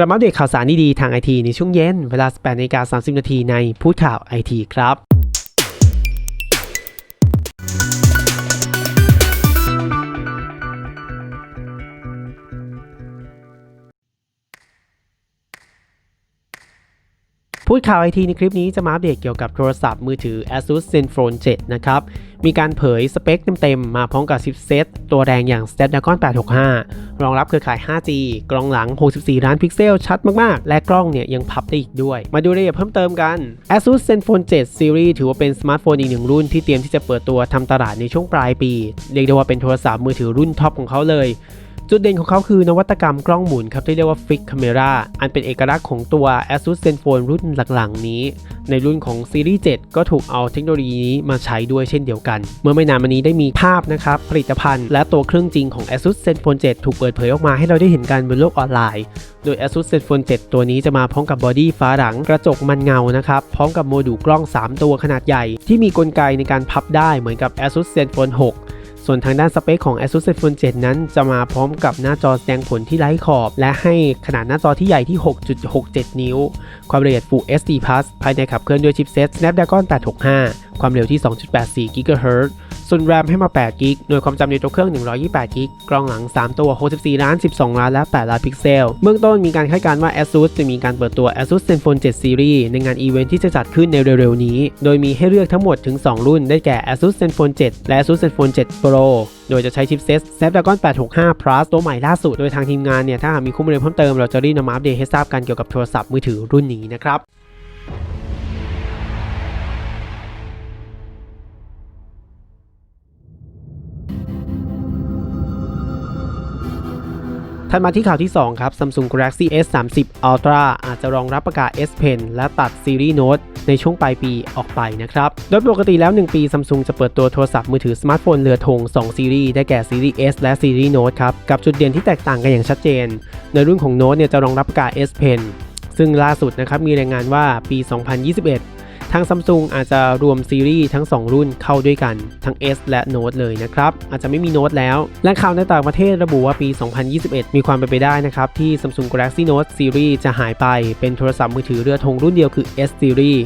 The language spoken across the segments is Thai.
ลับมาเดตข่าวสารดีๆทางไอทีในช่วงเย็น เวลา 18นาฬิกา30 นาทีในพูดข่าวไอทีครับ พูดข่าวไอทีในคลิปนี้จะมาอัปเดตเกี่ยวกับโทรศัพท์มือถือ ASUS ZenFone 7 นะครับ มีการเผยสเปคเต็มๆ มาพร้อมกับชิปเซตตัวแรงอย่าง Snapdragon 865 รองรับเครือข่าย 5G กล้องหลัง 64 ล้านพิกเซล ชัดมากๆ และกล้องเนี่ยยังพับได้อีกด้วย มาดูรายละเอียดเพิ่มเติมกัน ASUS ZenFone 7 Series ถือว่าเป็นสมาร์ทโฟนอีกหนึ่งรุ่นที่เตรียมที่จะเปิดตัวทำตลาดในช่วงปลายปี เรียกได้ว่าเป็นโทรศัพท์มือถือรุ่นท็อปของเขาเลย จุดเด่นของเขาคือนวัตกรรมกล้องหมุนครับที่เรียกว่า Fix Camera อันเป็นเอกลักษณ์ของตัว ASUS ZenFone รุ่นหลังๆ นี้ ในรุ่นของซีรีส์ 7 ก็ถูกเอาเทคโนโลยีนี้มาใช้ด้วยเช่นเดียวกัน เมื่อไม่นานมานี้ได้มีภาพนะครับ ผลิตภัณฑ์และตัวเครื่องจริงของ ASUS ZenFone 7 ถูกเปิดเผยออกมาให้เราได้เห็นกันบนโลกออนไลน์ โดย ASUS ZenFone 7 ตัวนี้จะมาพร้อมกับบอดี้ฟ้าหลังกระจกมันเงานะครับพร้อมกับโมดูลกล้อง 3 ตัวขนาดใหญ่ ที่มีกลไกในการพับได้เหมือนกับ ASUS ZenFone 6 ส่วนทางด้านสเปคของ ASUS ZenFone 7 นั้นจะมาพร้อมกับหน้าจอแสดงผลที่ไร้ขอบ และให้ขนาดหน้าจอที่ใหญ่ที่ 6.67 นิ้ว ความละเอียด Full HD Plus ภายในขับเคลื่อนด้วยชิปเซต Snapdragon 865 ความเร็วที่ 2.84 GHz ส่วน RAM ให้มา8 g b หน่วยความจำในตัวเครื่อง 128 g b กล้องหลัง 3 ตัว 64 ล้าน 12 ล้าน และ 8 ล้านพิกเซล เบื้องต้นมีการคาดการณ์ว่า ASUS จะมีการเปิดตัว ASUS ZenFone 7 Series ในงานอีเวนท์ที่จะจัดขึ้นในเร็วๆนี้ โดยมีให้เลือกทั้งหมดถึง 2 รุ่น ได้แก่ ASUS ZenFone 7 และ ASUS ZenFone 7 Pro โดยจะใช้ชิปเซ็ต Snapdragon 865 Plus ตัวใหม่ล่าสุด โดยทางทีมงานเนี่ย ถ้าหากมีข้อมูลเพิ่มเติม เราจะรีบนำมาอัปเดตให้ทราบกันเกี่ยวกับโทรศัพท์มือถือรุ่นนี้นะครับ ถัดมาที่ข่าวที่ 2 ครับ Samsung Galaxy S30 Ultra อาจจะรองรับประกาศ S Pen และตัดซีรีส์ Note ในช่วงปลายปีออกไปนะครับ โดยปกติแล้ว 1 ปี Samsung จะเปิดตัวโทรศัพท์มือถือสมาร์ทโฟนเรือธง2 ซีรีส์ ได้แก่ซีรีส์ S และซีรีส์ Note ครับ กับจุดเด่นที่แตกต่างกันอย่างชัดเจน ในรุ่นของ Note เนี่ยจะรองรับประกาศ S Pen ซึ่งล่าสุดนะครับมีรายงานว่าปี 2021 ทาง Samsung อาจจะรวมซีรีส์ทั้ง 2 รุ่นเข้าด้วยกัน ทั้ง S และ Note เลยนะครับ อาจจะไม่มี Note แล้ว และข่าวในต่างประเทศระบุว่าปี 2021 มีความเป็นไปได้นะครับ ที่ Samsung Galaxy Note Series จะหายไปเป็นโทรศัพท์มือถือเรือธงรุ่นเดียวคือ S Series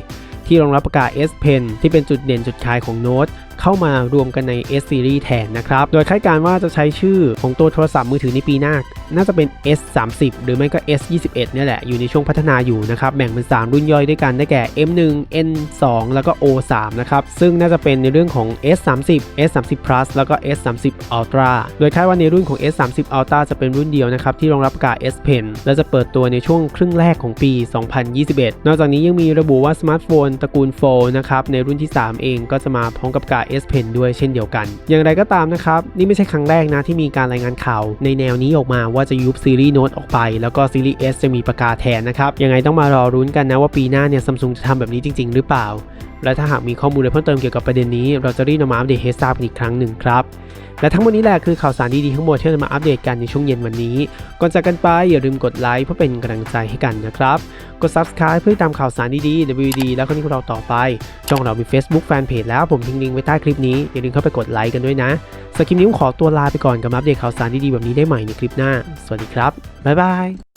ที่รองรับประกาศ S Pen ที่เป็นจุดเด่นจุดขายของ Note เข้ามารวมกันใน S Series แทนนะครับ โดยคาดการณ์ว่าจะใช้ชื่อของตัวโทรศัพท์มือถือในปีหน้าน่าจะเป็น S 3 0 หรือไม่ก็ S 2 1 เนี่ยแหละ อยู่ในช่วงพัฒนาอยู่นะครับ แบ่งเป็น 3 รุ่นย่อยด้วยกัน ได้แก่ M 1 N 2 แล้วก็ O 3 นะครับ ซึ่งน่าจะเป็นในเรื่องของ S 3 0 S 3 0 plus แล้วก็ S 3 0 ultra โดยคาดว่าในรุ่นของ S 3 0 ultra จะเป็นรุ่นเดียวนะครับ ที่รองรับกา S Pen และจะเปิดตัวในช่วงครึ่งแรกของปี 2021 นอกจากนี้ยังมีระบุว่าสมาร์ทโฟนตระกูลโฟลนะครับ ในรุ่นที่ 3 เองก็จะมาพร้อมกับกา S Pen ด้วยเช่นเดียวกัน อย่างไรก็ตามนะครับ นี่ไม่ใช่ครั้งแรกนะที่มีการรายงานข่าวในแนวนี้ออกมาว่าจะยุบซีรีส์โน้ตออกไป แล้วก็ซีรีส์ S จะมีประกาศแทนนะครับ ยังไงต้องมารอรุ้นกันนะว่าปีหน้าเนี่ยซัมซุงจะทำแบบนี้จริง ๆ หรือเปล่า และถ้าหากมีข้อมูลอะไรเพิ่มเติมเกี่ยวกับประเด็นนี้ เราจะรีบนำมาอัปเดตให้ทราบอีกครั้งหนึ่งครับ และทั้งหมดนี้แหละคือข่าวสารดีๆทั้งหมดที่เรามาอัปเดตกันในช่วงเย็นวันนี้ ก่อนจากกันไปอย่าลืมกดไลค์เพื่อเป็นกำลังใจให้กันนะครับ กด subscribe เพื่อติดตามข่าวสารดีๆ WD แล้วก็นี่พวกเราต่อไป ช่องเรามี Facebook Fanpage แล้วผมทิ้งลิงก์ไว้ใต้คลิปนี้อย่าลืมเข้าไปกดไลค์กันด้วยนะ สกิมนี้ผมขอตัวลาไปก่อนกับมาอัปเดตข่าวสารดีๆแบบนี้ได้ใหม่ในคลิปหน้า สวัสดีครับ บ๊ายบาย